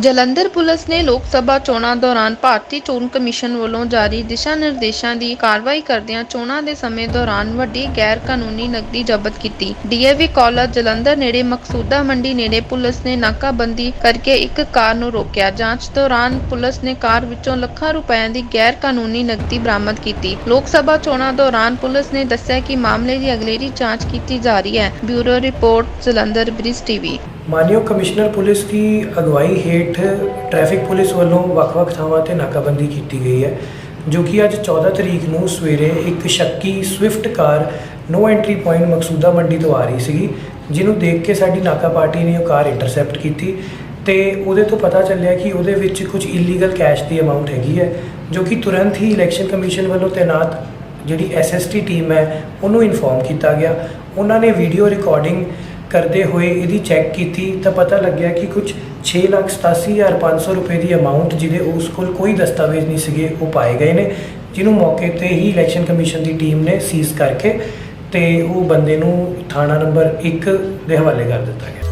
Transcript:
Jalandhar police ਨੇ ਲੋਕ ਸਭਾ ਚੋਣਾਂ ਦੌਰਾਨ ਭਾਰਤੀ ਚੋਣ ਕਮਿਸ਼ਨ ਵੱਲੋਂ ਜਾਰੀ ਦਿਸ਼ਾ ਨਿਰਦੇਸ਼ਾਂ ਦੀ ਕਾਰਵਾਈ ਕਰਦਿਆਂ ਚੋਣਾਂ ਦੇ ਸਮੇਂ ਦੌਰਾਨ ਵੱਡੀ ਗੈਰ ਕਾਨੂੰਨੀ ਨਕਦੀ ਜ਼ਬਤ ਕੀਤੀ। ਡੀਏਵੀ ਕਾਲਜ ਜਲੰਧਰ ਨੇੜੇ ਮਕਸੂਦਾ ਮੰਡੀ ਨੇੜੇ ਪੁਲਿਸ ਨੇ ਨਾਕਾਬੰਦੀ ਕਰਕੇ ਇੱਕ ਕਾਰ ਨੂੰ ਰੋਕਿਆ। ਜਾਂਚ ਦੌਰਾਨ ਪੁਲਿਸ ਨੇ ਕਾਰ ਵਿੱਚੋਂ ਲੱਖਾਂ ਰੁਪਏ ਦੀ ਗੈਰ ਕਾਨੂੰਨੀ ਨਕਦੀ ਬਰਾਮਦ ਕੀਤੀ। ਲੋਕ ਸਭਾ ਚੋਣਾਂ ਦੌਰਾਨ ਪੁਲਿਸ ਨੇ ਦੱਸਿਆ ਕਿ ਮਾਮਲੇ ਦੀ ਅਗਲੇਰੀ ਜਾਂਚ ਕੀਤੀ ਜਾ ਰਹੀ ਹੈ। Bureau report, Jalandhar, Bridge TV. ਮਾਨਯੋਗ ਕਮਿਸ਼ਨਰ ਪੁਲਿਸ ਦੀ ਅਗਵਾਈ ਹੇਠ ਟ੍ਰੈਫਿਕ ਪੁਲਿਸ ਵੱਲੋਂ ਵੱਖ-ਵੱਖ ਥਾਵਾਂ ਤੇ ਨਾਕਾਬੰਦੀ ਕੀਤੀ ਗਈ ਹੈ, ਜੋ ਕਿ ਅੱਜ 14 ਤਰੀਕ ਨੂੰ ਸਵੇਰੇ ਇੱਕ ਸ਼ੱਕੀ Swift car no entry point Maqsudan Mandi ਤੋਂ ਆ ਰਹੀ ਸੀਗੀ, ਜਿਹਨੂੰ ਦੇਖ ਕੇ ਸਾਡੀ ਨਾਕਾ ਪਾਰਟੀ ਨੇ ਉਹ ਕਾਰ ਇੰਟਰਸੈਪਟ ਕੀਤੀ ਤੇ ਉਹਦੇ ਤੋਂ ਪਤਾ ਚੱਲਿਆ ਕਿ ਉਹਦੇ ਵਿੱਚ ਕੁਝ ਇਲੀਗਲ ਕੈਸ਼ ਦੀ ਅਮਾਉਂਟ ਹੈਗੀ ਹੈ, ਜੋ ਕਿ ਤੁਰੰਤ ਹੀ ਇਲੈਕਸ਼ਨ ਕਮਿਸ਼ਨ ਵੱਲੋਂ ਤਾਇਨਾਤ ਜਿਹੜੀ ਐਸਐਸਟੀ ਟੀਮ ਹੈ, ਉਹਨੂੰ ਇਨਫੋਰਮ ਕੀਤਾ ਗਿਆ। ਉਹਨਾਂ ਨੇ ਵੀਡੀਓ ਰਿਕਾਰਡਿੰਗ ਕਰਦੇ ਹੋਏ ਇਹਦੀ ਚੈੱਕ ਕੀਤੀ ਤਾਂ ਪਤਾ ਲੱਗਿਆ ਕਿ ਕੁਝ 6,87,500 ਰੁਪਏ ਦੀ ਅਮਾਉਂਟ ਜਿਹਦੇ ਉਸ ਕੋਲ ਕੋਈ ਦਸਤਾਵੇਜ਼ ਨਹੀਂ ਸੀਗੇ ਉਹ ਪਾਏ ਗਏ ਨੇ ਜਿਹਨੂੰ ਮੌਕੇ ਤੇ ਹੀ ਇਲੈਕਸ਼ਨ ਕਮਿਸ਼ਨ ਦੀ ਟੀਮ ਨੇ ਸੀਜ਼ ਕਰਕੇ ਤੇ ਉਹ ਬੰਦੇ ਨੂੰ ਥਾਣਾ ਨੰਬਰ 1 ਦੇ ਹਵਾਲੇ ਕਰ ਦਿੱਤਾ ਗਿਆ।